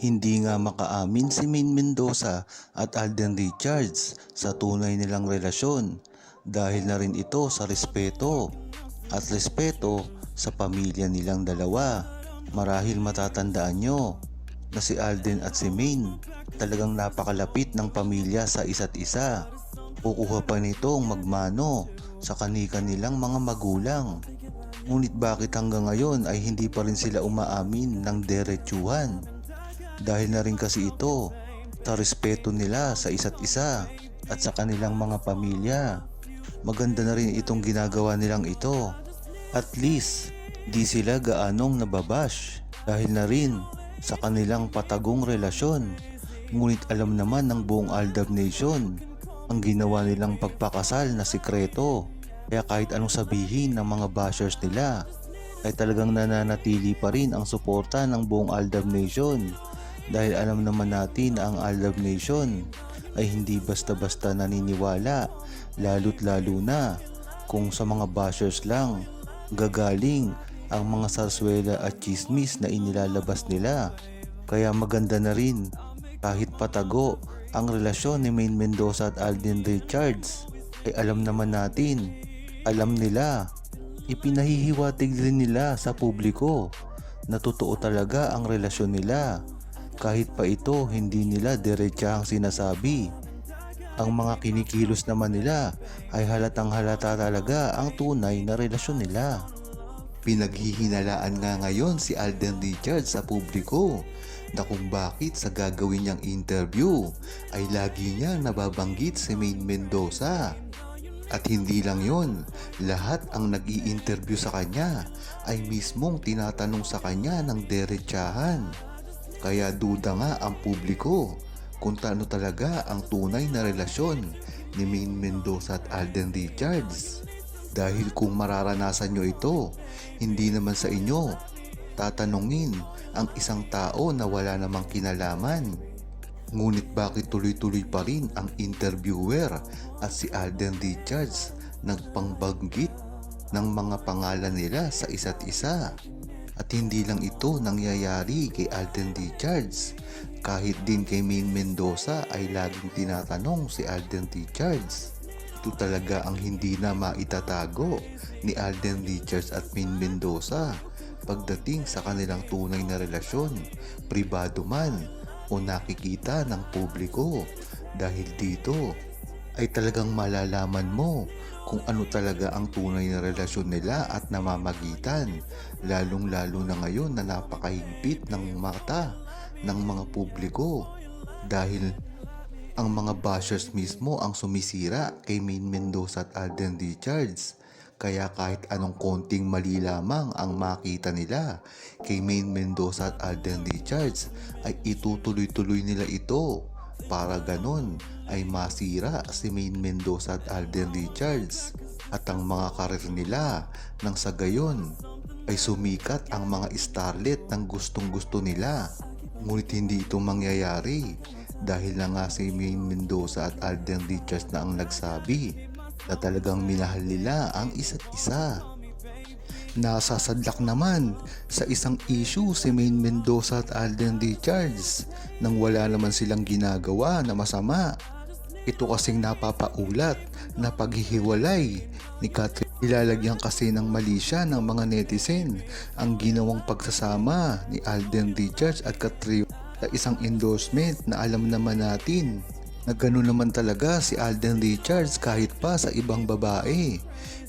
Hindi nga makaamin si Main Mendoza at Alden Richards sa tunay nilang relasyon dahil na rin ito sa respeto at respeto sa pamilya nilang dalawa. Marahil matatandaan nyo na si Alden at si Main talagang napakalapit ng pamilya sa isa't isa. Kukuha pa nitong magmano sa kanika nilang mga magulang. Ngunit bakit hanggang ngayon ay hindi pa rin sila umaamin ng derechuhan? Dahil na rin kasi ito sa respeto nila sa isa't isa at sa kanilang mga pamilya. Maganda na rin itong ginagawa nilang ito. At least, di sila gaanong nababash dahil na rin sa kanilang patagong relasyon. Ngunit alam naman ng buong Aldab Nation ang ginawa nilang pagpakasal na sikreto. Kaya kahit anong sabihin ng mga bashers nila, ay talagang nananatili pa rin ang suporta ng buong Aldab Nation. Dahil alam naman natin na ang Aldab Nation ay hindi basta-basta naniniwala, lalo't lalo na kung sa mga bashers lang gagaling ang mga sarswela at chismis na inilalabas nila. Kaya maganda na rin kahit patago ang relasyon ni Main Mendoza at Alden Richards ay alam naman natin, alam nila, ipinahihiwatig rin nila sa publiko na totoo talaga ang relasyon nila kahit pa ito hindi nila diretsahang sinasabi. Ang mga kinikilos naman nila ay halatang halata talaga ang tunay na relasyon nila. Pinaghihinalaan nga ngayon si Alden Richards sa publiko na kung bakit sa gagawin niyang interview ay lagi niyang nababanggit si Main Mendoza. At hindi lang yon, lahat ang nag interview sa kanya ay mismong tinatanong sa kanya ng derechahan. Kaya duda nga ang publiko kung taano talaga ang tunay na relasyon ni Main Mendoza at Alden Richards. Dahil kung mararanasan nyo ito, hindi naman sa inyo tatanungin ang isang tao na wala namang kinalaman. Ngunit bakit tuloy-tuloy pa rin ang interviewer at si Alden Richards nagpangbanggit ng mga pangalan nila sa isa't isa? At hindi lang ito nangyayari kay Alden Richards. Kahit din kay Main Mendoza ay laging tinatanong si Alden Richards. Ito talaga ang hindi na maitatago ni Alden Richards at Main Mendoza pagdating sa kanilang tunay na relasyon, pribado man o nakikita ng publiko. Dahil dito ay talagang malalaman mo kung ano talaga ang tunay na relasyon nila at namamagitan. Lalong lalo na ngayon na napakahigpit ng mata ng mga publiko. Dahil ang mga bashers mismo ang sumisira kay Main Mendoza at Alden Richards. Kaya kahit anong konting mali lamang ang makita nila kay Main Mendoza at Alden Richards ay itutuloy-tuloy nila ito para ganon ay masira si Main Mendoza at Alden Richards at ang mga karir nila nang sa gayon ay sumikat ang mga starlet ng gustong gusto nila. Ngunit hindi ito mangyayari dahil na nga si Main Mendoza at Alden Richards na ang nagsabi na talagang minahal nila ang isa't isa. Nasasadlak naman sa isang issue si Main Mendoza at Alden Richards nang wala naman silang ginagawa na masama. Ito kasing napapaulat na paghihiwalay ni Catherine. Ilalagyan kasi ng mali siya ng mga netizen ang ginawang pagsasama ni Alden Richards at Catherine sa isang endorsement na alam naman natin na gano'n naman talaga si Alden Richards kahit pa sa ibang babae.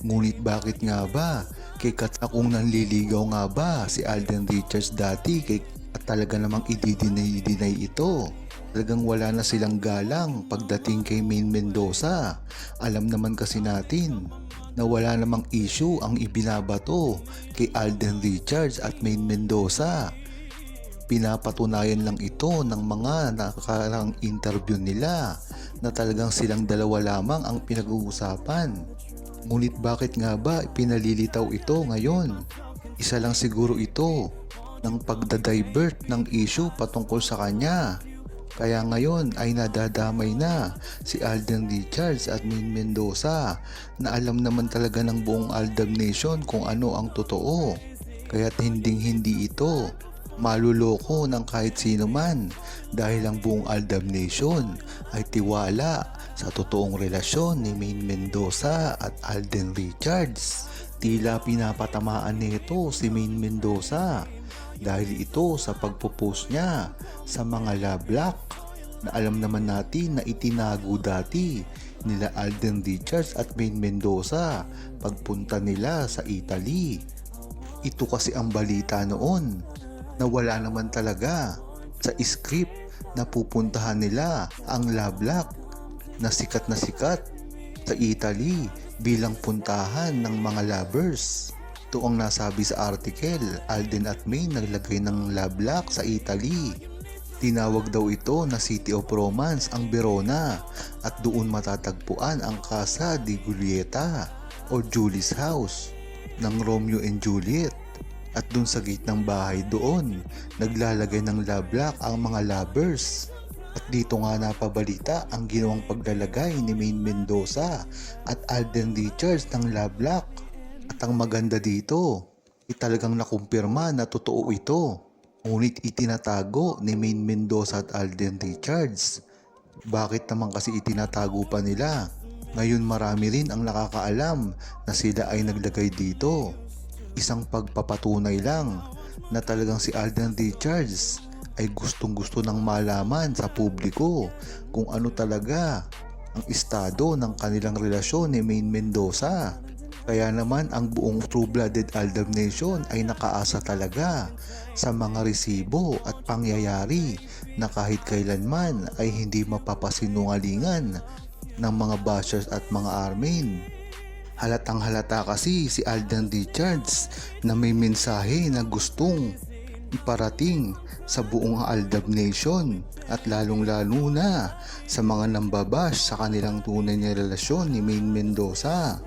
Ngunit bakit nga ba kay Kat kung nanliligaw nga ba si Alden Richards dati kay at talaga namang i-deny ito. Talagang wala na silang galang pagdating kay Main Mendoza. Alam naman kasi natin na wala namang issue ang ibinabato kay Alden Richards at Main Mendoza. Pinapatunayan lang ito ng mga nakakarang interview nila na talagang silang dalawa lamang ang pinag-uusapan. Ngunit bakit nga ba pinalilitaw ito ngayon? Isa lang siguro ito ng pagdadivert ng issue patungkol sa kanya. Kaya ngayon ay nadadamay na si Alden Richards at Min Mendoza na alam naman talaga ng buong Aldab Nation kung ano ang totoo. Kaya't hinding hindi ito maluloko ng kahit sino man dahil ang buong Aldab Nation ay tiwala sa totoong relasyon ni Maine Mendoza at Alden Richards. Tila pinapatamaan nito si Maine Mendoza dahil ito sa pagpo-post niya sa mga love lock na alam naman natin na itinago dati nila Alden Richards at Maine Mendoza pagpunta nila sa Italy. Ito kasi ang balita noon na wala naman talaga sa script na pupuntahan nila ang love lock na sikat na sikat sa Italy bilang puntahan ng mga lovers. Ito ang nasabi sa article, Alden at May naglagay ng love lock sa Italy. Tinawag daw ito na City of Romance ang Verona at doon matatagpuan ang Casa di Giulietta o Julie's House ng Romeo and Juliet. At doon sa gate ng bahay doon, naglalagay ng love lock ang mga lovers. At dito nga napabalita ang ginawang paglalagay ni Maine Mendoza at Alden Richards ng love lock. At ang maganda dito, ay talagang nakumpirma na totoo ito. Ngunit itinatago ni Maine Mendoza at Alden Richards. Bakit naman kasi itinatago pa nila? Ngayon marami rin ang nakakaalam na sila ay naglagay dito. Isang pagpapatunay lang na talagang si Alden Richards ay gustong gusto ng malaman sa publiko kung ano talaga ang estado ng kanilang relasyon ni Maine Mendoza. Kaya naman ang buong True-Blooded Aldab Nation ay nakaasa talaga sa mga resibo at pangyayari na kahit kailanman ay hindi mapapasinungalingan ng mga bashers at mga armin. Halatang halata kasi si Alden Richards na may mensahe na gustong iparating sa buong Aldab Nation at lalong lalo na sa mga nambabash sa kanilang tunay na relasyon ni Maine Mendoza.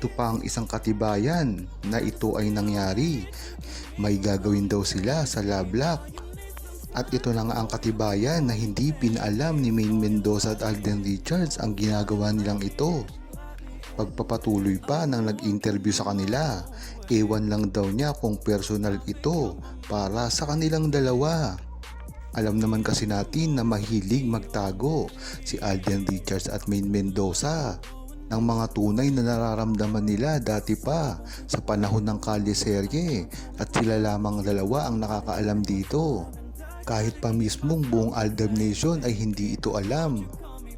Ito pa ang isang katibayan na ito ay nangyari. May gagawin daw sila sa love lock. At ito na nga ang katibayan na hindi pinaalam ni Maine Mendoza at Alden Richards ang ginagawa nilang ito. Pagpapatuloy pa nang nag-interview sa kanila, ewan lang daw niya kung personal ito para sa kanilang dalawa. Alam naman kasi natin na mahilig magtago si Alden Richards at Maine Mendoza ng mga tunay na nararamdaman nila dati pa sa panahon ng Kali Serye at sila lamang dalawa ang nakakaalam dito. Kahit pa mismong buong Aldab Nation ay hindi ito alam.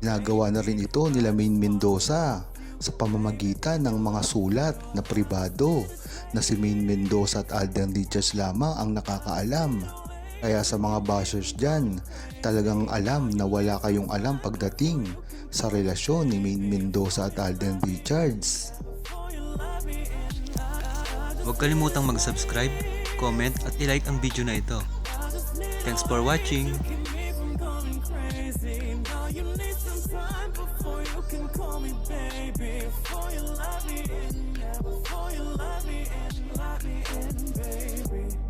Ginagawa na rin ito nila Maine Mendoza sa pamamagitan ng mga sulat na pribado na si Maine Mendoza at Alden Richards lamang ang nakakaalam. Kaya sa mga bashers dyan, talagang alam na wala kayong alam pagdating sa relasyon ni Maine Mendoza at Alden Richards. Huwag kalimutang mag-subscribe, comment at ilike ang video na ito. Thanks for watching! Can call me baby. Before you let me in, yeah. Before you let me in, let me in, baby.